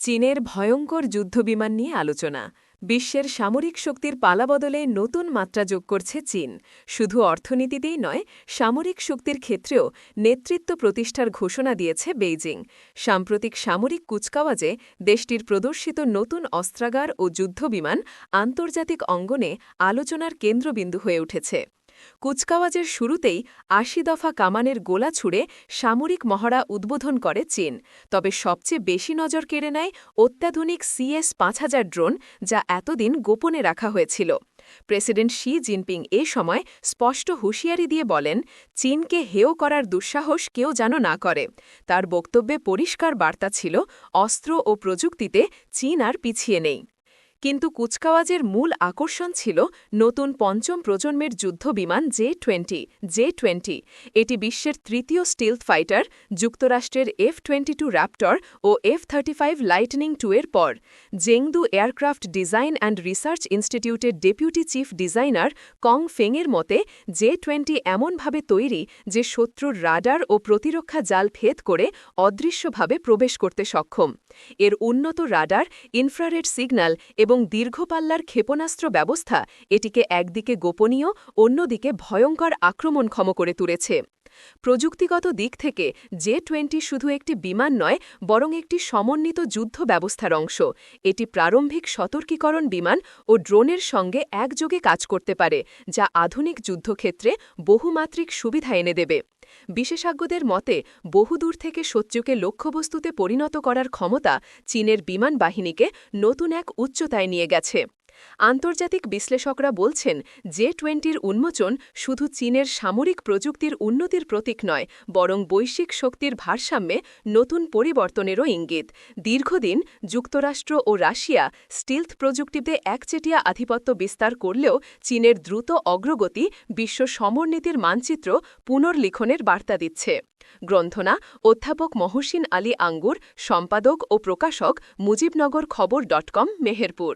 চীনের ভয়ঙ্কর যুদ্ধবিমান নিয়ে আলোচনা। বিশ্বের সামরিক শক্তির পালাবদলে নতুন মাত্রা যোগ করছে চীন। শুধু অর্থনীতিতেই নয়, সামরিক শক্তির ক্ষেত্রেও নেতৃত্ব প্রতিষ্ঠার ঘোষণা দিয়েছে বেইজিং। সাম্প্রতিক সামরিক কুচকাওয়াজে দেশটির প্রদর্শিত নতুন অস্ত্রাগার ও যুদ্ধবিমান আন্তর্জাতিক অঙ্গনে আলোচনার কেন্দ্রবিন্দু হয়ে উঠেছে। কুচকাওয়াজের শুরুতেই আশি দফা কামানের গোলা ছুড়ে সামরিক মহড়া উদ্বোধন করে চীন, তবে সবচেয়ে বেশি নজর কেড়ে নেয় অত্যাধুনিক সিএস পাঁচ হাজার ড্রোন যা এতদিন গোপনে রাখা হয়েছিল। প্রেসিডেন্ট শি জিনপিং এ সময় স্পষ্ট হুঁশিয়ারি দিয়ে বলেন, চীনকে হেয় করার দুঃসাহস কেউ যেন না করে। তার বক্তব্যে পরিষ্কার বার্তা ছিল, অস্ত্র ও প্রযুক্তিতে চীন আর পিছিয়ে নেই। কিন্তু কুচকাওয়াজের মূল আকর্ষণ ছিল নতুন পঞ্চম প্রজন্মের যুদ্ধ বিমান জে টোয়েন্টি জে টোয়েন্টি এটি বিশ্বের তৃতীয় স্টিলথ ফাইটার, যুক্তরাষ্ট্রের এফ টোয়েন্টি টু র্যাপ্টর ও F thirty five lightning two এর পর। Chengdu aircraft design and research ইনস্টিটিউটের ডেপুটি চিফ ডিজাইনার কং ফেংয়ের মতে জে টোয়েন্টি এমনভাবে তৈরি যে শত্রুর রাডার ও প্রতিরক্ষা জাল ভেদ করে অদৃশ্যভাবে প্রবেশ করতে সক্ষম। এর উন্নত রাডার, ইনফ্রারেড সিগন্যাল এবং দীর্ঘপাল্লার ক্ষেপণাস্ত্র ব্যবস্থা এটিকে একদিকে গোপনীয় অন্যদিকে ভয়ঙ্কর আক্রমণক্ষম করে তুলেছে। প্রযুক্তিগত দিক থেকে জে টোয়েন্টি শুধু একটি বিমান নয়, বরং একটি সমন্বিত যুদ্ধ ব্যবস্থার অংশ। এটি প্রারম্ভিক সতর্কীকরণ বিমান ও ড্রোনের সঙ্গে একযোগে কাজ করতে পারে, যা আধুনিক যুদ্ধক্ষেত্রে বহুমাত্রিক সুবিধা এনে দেবে। বিশেষজ্ঞদের মতে, বহুদূর থেকে শত্রুকে লক্ষ্যবস্তুতে পরিণত করার ক্ষমতা চীনের বিমান বাহিনীকে নতুন এক উচ্চতায় নিয়ে গেছে। আন্তর্জাতিক বিশ্লেষকরা বলছেন জে টোয়েন্টির উন্মোচন শুধু চীনের সামরিক প্রযুক্তির উন্নতির প্রতীক নয়, বরং বৈশ্বিক শক্তির ভারসাম্যে নতুন পরিবর্তনেরও ইঙ্গিত। দীর্ঘদিন যুক্তরাষ্ট্র ও রাশিয়া স্টিলথ প্রযুক্তিতে একচেটিয়া আধিপত্য বিস্তার করলেও চীনের দ্রুত অগ্রগতি বিশ্ব সমরনীতির মানচিত্র পুনর্লিখনের বার্তা দিচ্ছে। গ্রন্থনা অধ্যাপক মহসিন আলী আঙ্গুর, সম্পাদক ও প্রকাশক মুজিবনগর খবর ডট কম, মেহেরপুর।